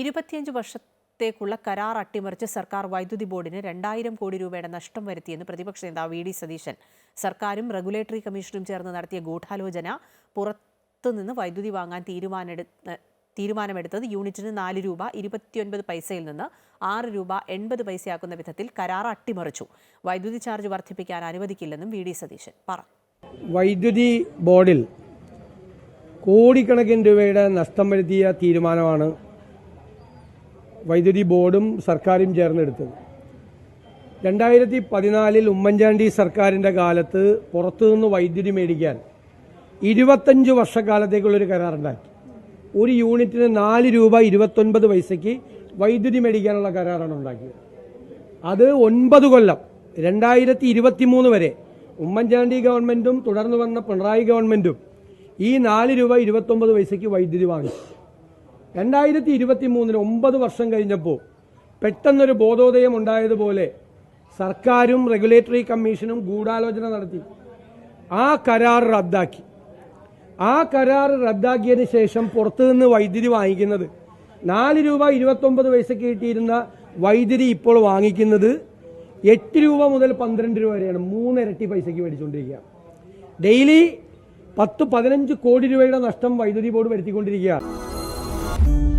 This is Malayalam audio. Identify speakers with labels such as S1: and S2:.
S1: ഇരുപത്തിയഞ്ച് വർഷത്തേക്കുള്ള കരാർ അട്ടിമറിച്ച് സർക്കാർ വൈദ്യുതി ബോർഡിന് രണ്ടായിരം കോടി രൂപയുടെ നഷ്ടം വരുത്തിയെന്ന് പ്രതിപക്ഷ നേതാവ് വി ഡി സതീശൻ. സർക്കാരും റെഗുലേറ്ററി കമ്മീഷനും ചേർന്ന് നടത്തിയ ഗൂഢാലോചന പുറത്തുനിന്ന് വൈദ്യുതി വാങ്ങാൻ തീരുമാനെടു തീരുമാനമെടുത്തത് യൂണിറ്റിന് നാല് രൂപ ഇരുപത്തിയൊൻപത് പൈസയിൽ നിന്ന് ആറ് രൂപ എൺപത് പൈസയാക്കുന്ന വിധത്തിൽ കരാർ അട്ടിമറിച്ചു. വൈദ്യുതി ചാർജ് വർദ്ധിപ്പിക്കാൻ അനുവദിക്കില്ലെന്നും വി ഡി സതീശൻ പറഞ്ഞു.
S2: വൈദ്യുതി ബോർഡിൽ കോടിക്കണക്കിന് രൂപയുടെ നഷ്ടം വരുത്തിയ തീരുമാനമാണ് വൈദ്യുതി ബോർഡും സർക്കാരും ചേർന്നെടുത്തത്. രണ്ടായിരത്തി പതിനാലിൽ ഉമ്മൻചാണ്ടി സർക്കാരിന്റെ കാലത്ത് പുറത്തുനിന്ന് വൈദ്യുതി മേടിക്കാൻ ഇരുപത്തഞ്ച് വർഷക്കാലത്തേക്കുള്ളൊരു കരാറുണ്ടാക്കി. ഒരു യൂണിറ്റിന് നാല് രൂപ ഇരുപത്തൊൻപത് പൈസയ്ക്ക് വൈദ്യുതി മേടിക്കാനുള്ള കരാറാണ് ഉണ്ടാക്കിയത്. അത് ഒൻപത് കൊല്ലം രണ്ടായിരത്തി ഇരുപത്തി മൂന്ന് വരെ ഉമ്മൻചാണ്ടി ഗവൺമെന്റും തുടർന്ന് വന്ന പിണറായി ഗവൺമെന്റും ഈ നാല് രൂപ ഇരുപത്തൊമ്പത് പൈസയ്ക്ക് വൈദ്യുതി വാങ്ങിച്ചു രണ്ടായിരത്തി ഇരുപത്തി മൂന്നിന് ഒമ്പത് വർഷം കഴിഞ്ഞപ്പോൾ പെട്ടെന്നൊരു ബോധോദയം ഉണ്ടായതുപോലെ സർക്കാരും റെഗുലേറ്ററി കമ്മീഷനും ഗൂഢാലോചന നടത്തി. ആ കരാർ റദ്ദാക്കി. ആ കരാർ റദ്ദാക്കിയതിന് ശേഷം പുറത്തുനിന്ന് വൈദ്യുതി വാങ്ങിക്കുന്നത് നാല് രൂപ ഇരുപത്തൊമ്പത് പൈസ കിട്ടിയിരുന്ന വൈദ്യുതി ഇപ്പോൾ വാങ്ങിക്കുന്നത് എട്ട് രൂപ മുതൽ പന്ത്രണ്ട് രൂപ വരെയാണ്. മൂന്നിരട്ടി പൈസയ്ക്ക് മേടിച്ചുകൊണ്ടിരിക്കുക. ഡെയിലി പത്ത് പതിനഞ്ച് കോടി രൂപയുടെ നഷ്ടം വൈദ്യുതി ബോർഡ് വരുത്തിക്കൊണ്ടിരിക്കുകയാണ് Bye.